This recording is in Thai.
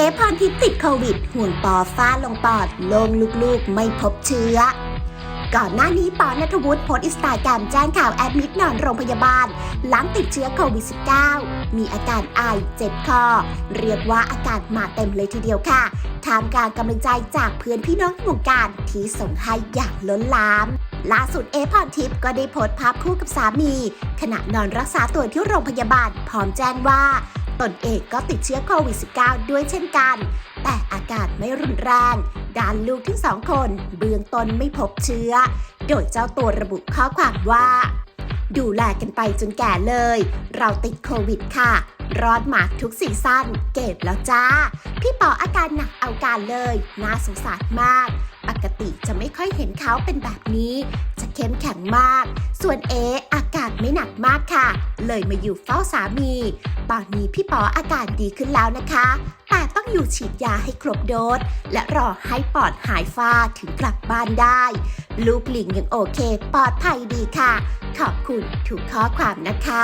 เอฟพรทิพย์ติดโควิด ห่วงปอฟ้าลงปอด ลงลูกๆ ไม่พบเชื้อ ก่อนหน้านี้ปอนัทวุฒิโพสต์อินสตาแกรมแจ้งข่าวแอดมิดนอนโรงพยาบาล หลังติดเชื้อโควิด -19 มีอาการไอเจ็บคอ เรียกว่าอาการมาเต็มเลยทีเดียวค่ะท่ามกลางกำลังใจจากเพื่อนพี่น้องวงการที่ส่งให้อย่างล้นหลามล่าสุดเอพรทิพย์ก็ได้โพสต์ภาพคู่กับสามี ขณะนอนรักษาตัวที่โรงพยาบาลพร้อมแจ้งว่า ตนเองก็ติดเชื้อโควิด -19 ด้วยเช่นกัน แต่อาการไม่รุนแรง ด้านลูกทั้งสองคน เบื้องต้นไม่พบเชื้อ โดยเจ้าตัวระบุข้อความว่า ดูแลกันไปจนแก่เลย เราติดโควิดค่ะ รอดมาทุกซีซั่นเก็บแล้วจ้า พี่ปออาการหนักเอาการเลย น่าสงสารมาก ปกติจะไม่ค่อยเห็นเขาเป็นแบบนี้ จะเข้มแข็งมาก ส่วนเออ การไม่หนักมากค่ะ เลยมาอยู่เฝ้าสามี ตอนนี้พี่ปออาการดีขึ้นแล้วนะคะ แต่ต้องอยู่ฉีดยาให้ครบโดส และรอให้ปอดหายฟ้าถึงกลับบ้านได้ ลูกหลิงยังโอเค ปลอดภัยดีค่ะ ขอบคุณทุกข้อความนะคะ